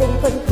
เป็นคน